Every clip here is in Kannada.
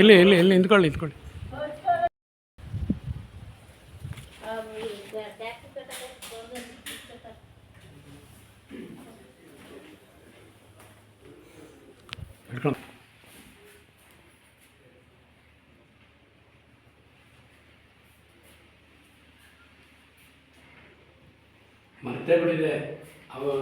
ಇಲ್ಲಿ ಇಲ್ಲಿ ಇಲ್ಲಿ ನಿಂತ್ಕೊಳ್ಳಿ ನಿಂತ್ಕೊಳ್ಳಿ. ಹಿಡ್ಕೊಂಡು ಮತ್ತೆ ಬಿಟ್ಟಿದೆ ಅವ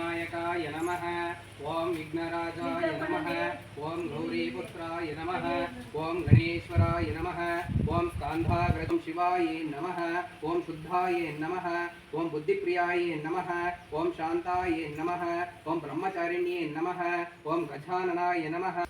गौरीपुत्राय नमः। ॐ विघ्नराजाय नमः। ॐ गौरीपुत्राय नमः। ॐ गणेश्वराय नमः। ओम स्कान्धाग्रजं शिवाय नमः। ओं शुद्धाय नमः। ओं बुद्धिप्रियाय नमः। ओं शांताय नमः। ओं ब्रह्मचारिण्ये नमः। ओं गजाननाय नमः।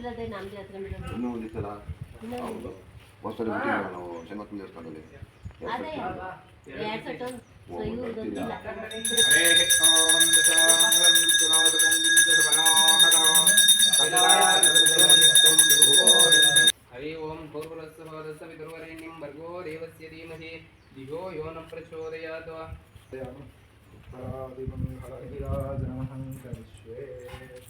ಇರೋದೇ ನಮ್ದು ಹತ್ರ ಮೇಡಮ್ ಇನ್ನೂ ಒಂದಿತ್ತಲ್ಲ ಹೌದು ಹೊಸದು ಬಿಟ್ಟಿಲ್ಲ ನಾವು ಶನಿಮಕ್ಕಳ ದೇವಸ್ಥಾನದಲ್ಲಿ ಅದೇ ಎರಡು ಸೆಟ್ ಸೊ ಇವ್ರು ಗೊತ್ತಿಲ್ಲ हरे ॐ दशाङ्गं विष्णुनाथकण्डितमनोहरं हरि ओम भूर्भुवस्सुः भवदस्स पितुर्वरेण्यं भर्गो देवस्य धीमहि धियो यो न प्रचोदयात् परादिमङ्गलविराजनमहं करिष्ये हरेः ॐ समस्तमं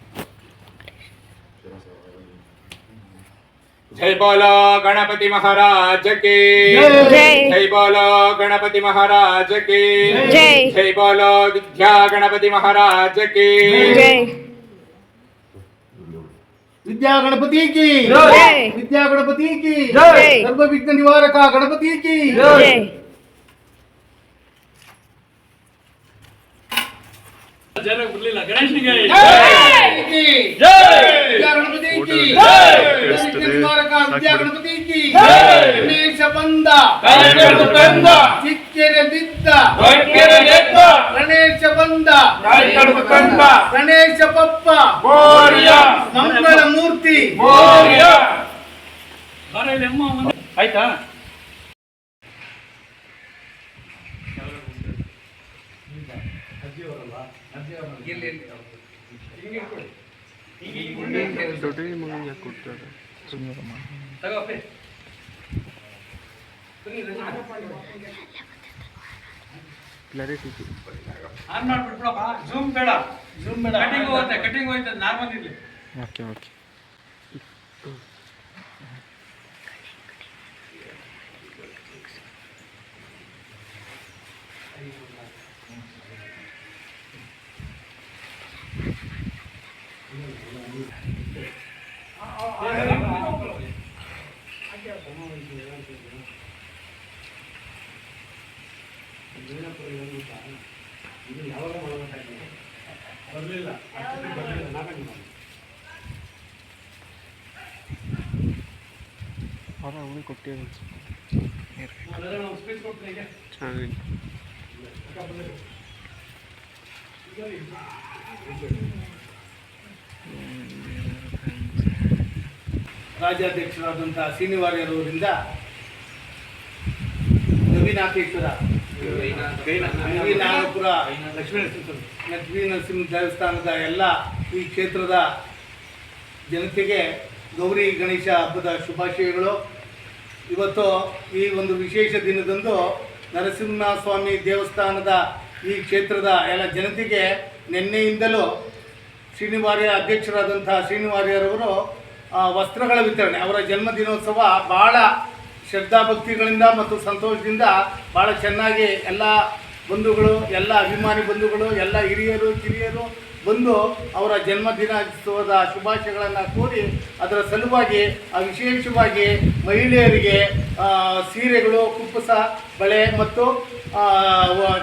जय बोलो गणपति महाराज के। जय। बोलो गणपति महाराज के। जय। बोलो विद्या गणपति महाराज के। विद्या गणपति की। जय। विद्या गणपति की। जय। सर्व विघ्न निवारक गणपति की। जय। जय। गणपति की जय। गणपति की। जय। ಗಣೇಶ ಬಂದ. ಚಿಕ್ಕೆರೆದಿದ್ದ ಗಣೇಶ ಬಂದ. ಗಣೇಶ ಪಪ್ಪ. ಮಂಗಳ ಮೂರ್ತಿ. ಆಯ್ತಾ? ಇಲ್ಲಿ ಅಮ್ಮ ಮುಂದೆ. ಆಯ್ತಾ ಆನ್ ಮಾಡ್ಬಿಟ್ಬಿಡಪ್ಪ ಜೂಮ್ ಬೇಡ ಜೂಮ್ ಬೇಡ ಕಟಿಂಗ್ ಹೋಗುತ್ತೆ ಕಟಿಂಗ್ ಹೋಯ್ತದೆ ನಾರ್ಮಲ್ ಇರ್ಲಿ ಸ್ಪೀಚ್ ಕೊಡ್ತೀನಿ ಈಗ ರಾಜ್ಯಾಧ್ಯಕ್ಷರಾದಂತಹ ಶ್ರೀನಿವಾರ್ಯರವರಿಂದ ನವೀನಾಥೇಶ್ವರ ನವೀನಾಪುರ ಲಕ್ಷ್ಮೀ ಲಕ್ಷ್ಮೀ ನರಸಿಂಹ ದೇವಸ್ಥಾನದ ಎಲ್ಲ ಈ ಕ್ಷೇತ್ರದ ಜನತೆಗೆ ಗೌರಿ ಗಣೇಶ ಹಬ್ಬದ ಶುಭಾಶಯಗಳು. ಇವತ್ತು ಈ ಒಂದು ವಿಶೇಷ ದಿನದಂದು ನರಸಿಂಹಸ್ವಾಮಿ ದೇವಸ್ಥಾನದ ಈ ಕ್ಷೇತ್ರದ ಎಲ್ಲ ಜನತೆಗೆ ನಿನ್ನೆಯಿಂದಲೂ ಶ್ರೀನಿವಾರ್ಯ ಅಧ್ಯಕ್ಷರಾದಂಥ ಶ್ರೀನಿವಾರ್ಯರವರು ವಸ್ತ್ರಗಳ ವಿತರಣೆ. ಅವರ ಜನ್ಮದಿನೋತ್ಸವ ಭಾಳ ಶ್ರದ್ಧಾಭಕ್ತಿಗಳಿಂದ ಮತ್ತು ಸಂತೋಷದಿಂದ ಭಾಳ ಚೆನ್ನಾಗಿ ಎಲ್ಲ ಬಂಧುಗಳು, ಎಲ್ಲ ಅಭಿಮಾನಿ ಬಂಧುಗಳು, ಎಲ್ಲ ಹಿರಿಯರು, ಕಿರಿಯರು ಬಂದು ಅವರ ಜನ್ಮದಿನೋತ್ಸವದ ಶುಭಾಶಯಗಳನ್ನು ಕೋರಿ ಅದರ ಸಲುವಾಗಿ ವಿಶೇಷವಾಗಿ ಮಹಿಳೆಯರಿಗೆ ಸೀರೆಗಳು, ಕುಪ್ಪಸ, ಬಳೆ ಮತ್ತು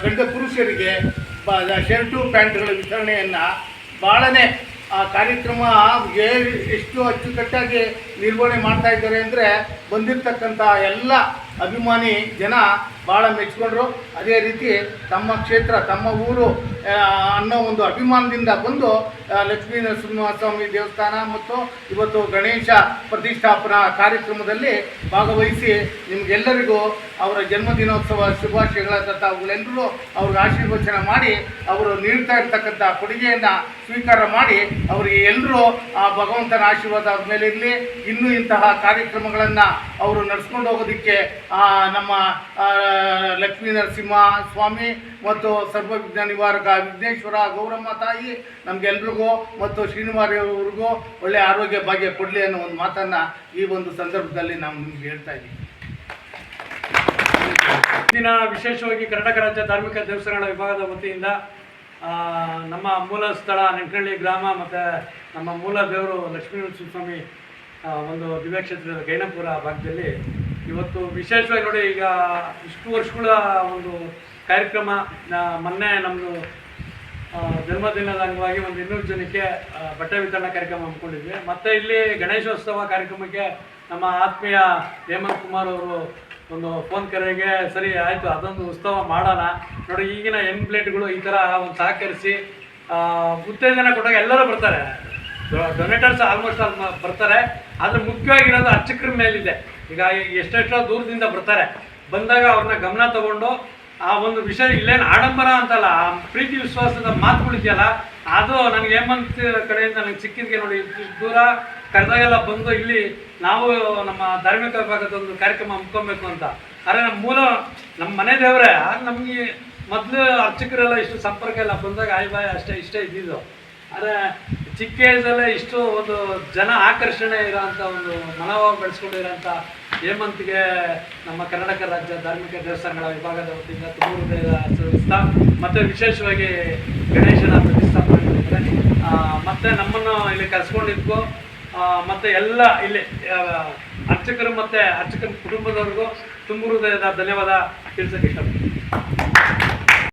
ಗಂಡ ಪುರುಷರಿಗೆ ಬ- ಶರ್ಟು, ಪ್ಯಾಂಟ್ಗಳ ವಿತರಣೆಯನ್ನು ಭಾಳನೇ ಆ ಕಾರ್ಯಕ್ರಮ ಎಷ್ಟು ಅಚ್ಚುಕಟ್ಟಾಗಿ ನಿರ್ವಹಣೆ ಮಾಡ್ತಾ ಇದ್ದಾರೆ ಅಂದರೆ ಬಂದಿರತಕ್ಕಂಥ ಎಲ್ಲ ಅಭಿಮಾನಿ ಜನ ಭಾಳ ಮೆಚ್ಕೊಂಡ್ರು ಅದೇ ರೀತಿ ತಮ್ಮ ಕ್ಷೇತ್ರ, ತಮ್ಮ ಊರು ಅನ್ನೋ ಒಂದು ಅಭಿಮಾನದಿಂದ ಬಂದು ಲಕ್ಷ್ಮೀ ನರಸಿಂಹಸ್ವಾಮಿ ದೇವಸ್ಥಾನ ಮತ್ತು ಇವತ್ತು ಗಣೇಶ ಪ್ರತಿಷ್ಠಾಪನಾ ಕಾರ್ಯಕ್ರಮದಲ್ಲಿ ಭಾಗವಹಿಸಿ ನಿಮಗೆಲ್ಲರಿಗೂ ಅವರ ಜನ್ಮದಿನೋತ್ಸವ ಶುಭಾಶಯಗಳಾದ ತಾವುಗಳೆಲ್ಲರೂ ಅವ್ರಿಗೆ ಆಶೀರ್ವಚನ ಮಾಡಿ, ಅವರು ನೀಡ್ತಾ ಇರ್ತಕ್ಕಂಥ ಕೊಡುಗೆಯನ್ನು ಸ್ವೀಕಾರ ಮಾಡಿ, ಅವರಿಗೆ ಎಲ್ಲರೂ ಆ ಭಗವಂತನ ಆಶೀರ್ವಾದ ಅವ್ರ ಮೇಲೆ ಇರಲಿ. ಇನ್ನೂ ಇಂತಹ ಕಾರ್ಯಕ್ರಮಗಳನ್ನು ಅವರು ನಡೆಸ್ಕೊಂಡು ಹೋಗೋದಕ್ಕೆ ನಮ್ಮ ಲಕ್ಷ್ಮೀ ನರಸಿಂಹ ಸ್ವಾಮಿ ಮತ್ತು ಸರ್ವವಿಘ್ನ ನಿವಾರಕ ವಿಘ್ನೇಶ್ವರ ಗೌರಮ್ಮ ತಾಯಿ ನಮಗೆಲ್ರಿಗೂ ಮತ್ತು ಶ್ರೀನಿವಾರಿಯವರಿಗೂ ಒಳ್ಳೆಯ ಆರೋಗ್ಯ ಭಾಗ್ಯ ಕೊಡಲಿ ಅನ್ನೋ ಒಂದು ಮಾತನ್ನು ಈ ಒಂದು ಸಂದರ್ಭದಲ್ಲಿ ನಾವು ನಿಮ್ಗೆ ಹೇಳ್ತಾ ಇದ್ದೀವಿ. ಇಂದಿನ ವಿಶೇಷವಾಗಿ ಕರ್ನಾಟಕ ರಾಜ್ಯ ಧಾರ್ಮಿಕ ದೇವಸ್ಥಾನಗಳ ವಿಭಾಗದ ವತಿಯಿಂದ ನಮ್ಮ ಮೂಲ ಸ್ಥಳ ನೆಂಕನಹಳ್ಳಿ ಗ್ರಾಮ ಮತ್ತು ನಮ್ಮ ಮೂಲ ದೇವರು ಲಕ್ಷ್ಮೀ ನರಸಿಂಹಸ್ವಾಮಿ ಒಂದು ದಿವ್ಯಕ್ಷೇತ್ರದ ಗೈನಪುರ ಭಾಗದಲ್ಲಿ ಇವತ್ತು ವಿಶೇಷವಾಗಿ ನೋಡಿ ಈಗ ಇಷ್ಟು ವರ್ಷಗಳ ಒಂದು ಕಾರ್ಯಕ್ರಮ ಮೊನ್ನೆ ನಮ್ಮದು ಜನ್ಮದಿನದ ಅಂಗವಾಗಿ ಒಂದು ಇನ್ನೂರು ಜನಕ್ಕೆ ಬಟ್ಟೆ ವಿತರಣಾ ಕಾರ್ಯಕ್ರಮ ಹಮ್ಮಿಕೊಂಡಿದ್ವಿ. ಮತ್ತು ಇಲ್ಲಿ ಗಣೇಶೋತ್ಸವ ಕಾರ್ಯಕ್ರಮಕ್ಕೆ ನಮ್ಮ ಆತ್ಮೀಯ ಹೇಮಂತ್ ಕುಮಾರ್ ಅವರು ಒಂದು ಫೋನ್ ಕರೆಗೆ, ಸರಿ, ಆಯಿತು, ಅದೊಂದು ಉತ್ಸವ ಮಾಡೋಣ. ನೋಡಿ, ಈಗಿನ ಯಂಗ್ ಪ್ಲೇಟ್ಗಳು ಈ ಥರ ಒಂದು ಸಹಕರಿಸಿ ಉತ್ತೇಜನ ಕೊಟ್ಟಾಗ ಎಲ್ಲರೂ ಬರ್ತಾರೆ. ಡೊನೇಟರ್ಸ್ ಆಲ್ಮೋಸ್ಟ್ ಆಲ್ ಬರ್ತಾರೆ. ಆದರೆ ಮುಖ್ಯವಾಗಿರೋದು ಅರ್ಚಕರ ಮೇಲಿದೆ. ಈಗ ಎಷ್ಟೆಷ್ಟೋ ದೂರದಿಂದ ಬರ್ತಾರೆ. ಬಂದಾಗ ಅವ್ರನ್ನ ಗಮನ ತಗೊಂಡು, ಆ ಒಂದು ವಿಷಯ ಇಲ್ಲೇನು ಆಡಂಬರ ಅಂತಲ್ಲ, ಆ ಪ್ರೀತಿ ವಿಶ್ವಾಸದ ಮಾತುಗಳಿದೆಯಲ್ಲ ಅದು ನನಗೆ ಹೇಮಂತ್ ಕಡೆಯಿಂದ ನನಗೆ ಸಿಕ್ಕಿದ್ಗೆ ನೋಡಿ, ದೂರ ಕರೆದಾಗೆಲ್ಲ ಬಂದು ಇಲ್ಲಿ ನಾವು ನಮ್ಮ ಧಾರ್ಮಿಕ ವಿಭಾಗದ ಒಂದು ಕಾರ್ಯಕ್ರಮ ಹಮ್ಮಿಕೊಬೇಕು ಅಂತ. ಆದರೆ ನಮ್ಮ ಮೂಲ ನಮ್ಮ ಮನೆ ದೇವರೇ ನಮಗೆ ಮೊದಲು ಅರ್ಚಕರೆಲ್ಲ ಇಷ್ಟು ಸಂಪರ್ಕ ಎಲ್ಲ ಬಂದಾಗ, ಆಯ್ ಬಾಯ್, ಅಷ್ಟೇ, ಇಷ್ಟೇ ಇದ್ದಿದ್ದು. ಆದರೆ ಚಿಕ್ಕ ಏಜಲ್ಲೇ ಇಷ್ಟು ಒಂದು ಜನ ಆಕರ್ಷಣೆ ಇರೋಂಥ ಒಂದು ಮನೋಭಾವ ಬೆಳೆಸ್ಕೊಂಡಿರೋಂಥ ಹೇಮಂತ್ಗೆ ನಮ್ಮ ಕರ್ನಾಟಕ ರಾಜ್ಯ ಧಾರ್ಮಿಕ ದೇವಸ್ಥಾನಗಳ ವಿಭಾಗದ ವತಿಯಿಂದ ತುಂಬ ಹೃದಯದ ಮತ್ತೆ ಮತ್ತು ವಿಶೇಷವಾಗಿ ಗಣೇಶನ ಪ್ರತಿಷ್ಠಾಪನೆ ಆ, ಮತ್ತೆ ನಮ್ಮನ್ನು ಇಲ್ಲಿ ಕರೆಸ್ಕೊಂಡಿದ್ವು ಮತ್ತು ಎಲ್ಲ ಇಲ್ಲಿ ಅರ್ಚಕರು ಮತ್ತು ಅರ್ಚಕರ ಕುಟುಂಬದವ್ರಿಗೂ ತುಂಬ ಹೃದಯದ ಧನ್ಯವಾದ ತಿಳಿಸೋಕೆ ಇಷ್ಟಪಡ್ತೀನಿ.